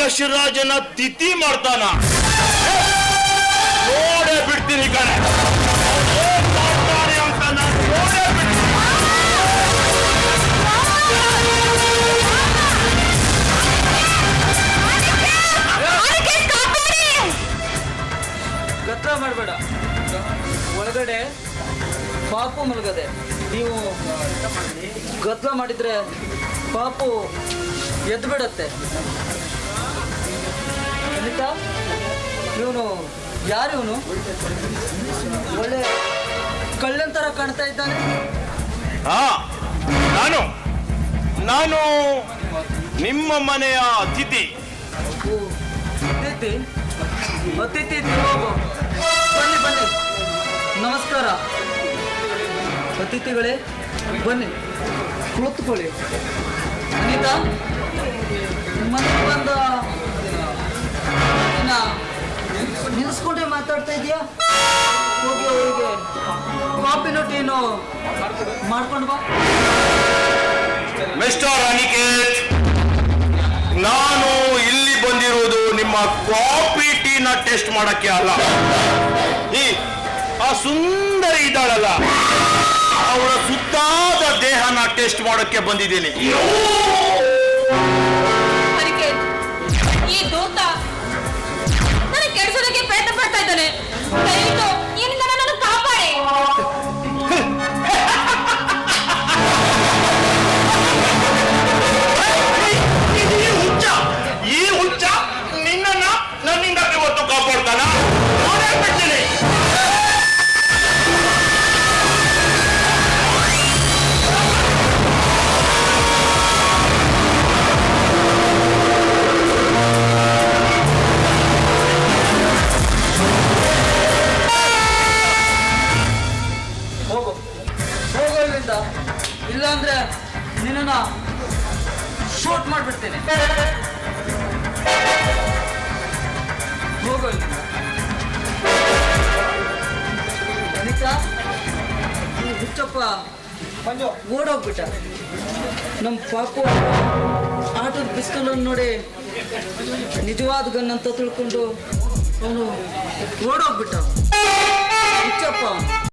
ಯಶರಾಜನ ತಿಥಿ ಮಾಡ್ತಾನ. ನೋಡೇ ಬಿಡ್ತೀನಿ ಕಣೆ. ಗತ್ರ ಮಾಡಬೇಡ. ಒಳಗಡೆ ಪಾಪು ಮಲಗದೆ. ನೀವು ಗದ್ಲ ಮಾಡಿದ್ರೆ ಪಾಪು ಎದ್ದು ಬಿಡತ್ತೆ ಇವನು? ಯಾರು ಇವನು? ಒಳ್ಳೆ ಕಳ್ಳನ್ ತರ ಕಾಣ್ತಾ ಇದ್ದಾನೆ. ಹಾ ನಾನು ನಾನು ನಿಮ್ಮ ಮನೆಯ ಅತಿಥಿ. ಅತಿಥಿ? ಅತಿಥಿ ಬನ್ನಿ ಬನ್ನಿ. ನಮಸ್ಕಾರ. ಅತಿಥಿಗಳೇ ಬನ್ನಿ. ಕುಳಿತುಕೊಳ್ಳಿ ಅನಿತಾ? ಮಾತಾಡ್ತಾ ಇದೀಯಾ? ಹೋಗಿ ಕಾಫಿನೋ ಟೀನೋ ಬಾ. ಮಿಸ್ಟರ್ ಅನಿಕೇತ್ ನಾನು ಇಲ್ಲಿ ಬಂದಿರುವುದು ನಿಮ್ಮ ಕಾಫಿ ಟೀನ ಟೆಸ್ಟ್ ಮಾಡಕ್ಕೆ ಅಲ್ಲ. ಈ, ಆ ಸುಂದರಿ ಇದ್ದಾಳಲ್ಲ, ಅವಳ ಸುತ್ತಾದ ದೇಹನ ಟೆಸ್ಟ್ ಮಾಡೋಕ್ಕೆ ಬಂದಿದ್ದೀನಿ. ಇದ್ದಾನೆ ಇಲ್ಲಾಂದ್ರೆ ನಿನ್ನ ಶೂಟ್ ಮಾಡ್ಬಿಡ್ತೇನೆ. ಹೋಗೋ ಅನಿತಾ ಹುಚ್ಚಪ್ಪ. ಓಡೋಗ್ಬಿಟ್ಟ. ನಮ್ಮ ಪಾಪು ಆಟದ ಪಿಸ್ತೂಲನ್ನು ನೋಡಿ ನಿಜವಾದ ಗನ್ ಅಂತ ತಿಳ್ಕೊಂಡು ಅವನು ಓಡೋಗ್ಬಿಟ್ಟ.